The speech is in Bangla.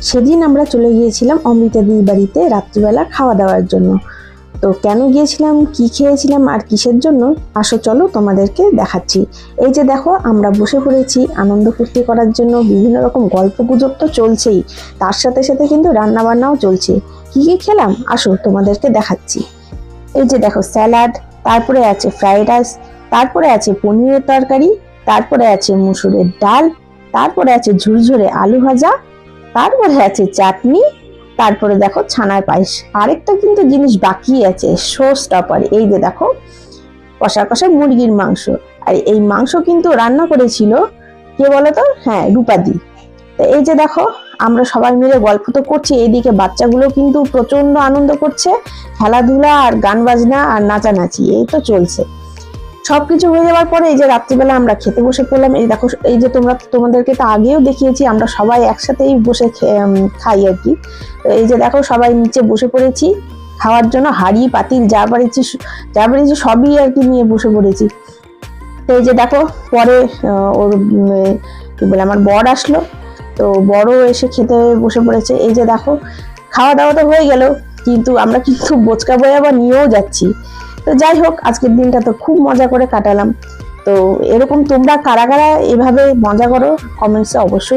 সেদিন আমরা চলে গিয়েছিলাম অমৃতা দিদির বাড়িতে রাত্রিবেলা খাওয়া দাওয়ার জন্য। তো কেন গিয়েছিলাম, কি খেয়েছিলাম আর কিসের জন্য? আসো চলো তোমাদেরকে দেখাচ্ছি। এই যে দেখো, আমরা বসে পড়েছি আনন্দ ফুর্তি করার জন্য, বিভিন্ন রকম গল্প গুজব তো চলছেই, তার সাথে সাথে কিন্তু রান্না বান্নাও চলছে। কি কি খেলাম? আসো তোমাদেরকে দেখাচ্ছি। এই যে দেখো, স্যালাড, তারপরে আছে ফ্রাইড রাইস, তারপরে আছে পনিরের তরকারি, তারপরে আছে মুসুরের ডাল, তারপরে আছে ঝুরঝুরে আলু ভাজা তারপরে আছে চাটনি। তারপরে দেখো ছানার পায়েস। আরেকটা কিন্তু জিনিস বাকি আছে শো স্টপার এই যে দেখো, কষা কষা মুরগির মাংস। আর এই মাংস কিন্তু রান্না করেছিল, কে বলতো? হ্যাঁ রূপাদি। তো এই যে দেখো, আমরা সবাই মিলে গল্প তো করছি, এইদিকে বাচ্চাগুলো কিন্তু প্রচণ্ড আনন্দ করছে, খেলাধুলা আর গান বাজনা আর নাচানাচি, এই তো চলছে। সবকিছু হয়ে যাওয়ার পরে এই যে রাত্রিবেলা আমরা খেতে বসে পড়লাম, এই দেখো, এই যে তোমরা, তোমাদেরকে তো আগেও দেখিয়েছি, আমরা সবাই একসাথেই বসে খাই আর কি। তো এই যে দেখো, সবাই নিচে বসে পড়েছি, খাওয়ার জন্য হাড়ি, পাতিল, যা পারেছি যা পেরেছি সবই আর কি নিয়ে বসে পড়েছি। তো এই যে দেখো, পরে ওর কি বলে, আমার বর আসলো। তো বড় এসে খেতে বসে পড়েছে। এই যে দেখো খাওয়া দাওয়া তো হয়ে গেল, কিন্তু আমরা কিন্তু বোচকা বই আবার নিয়েও যাচ্ছি। তো যাই হোক, আজকের দিনটা তো খুব মজা করে কাটালাম। তো এরকম তোমরা কারা কারা এভাবে মজা করো কমেন্টসে অবশ্যই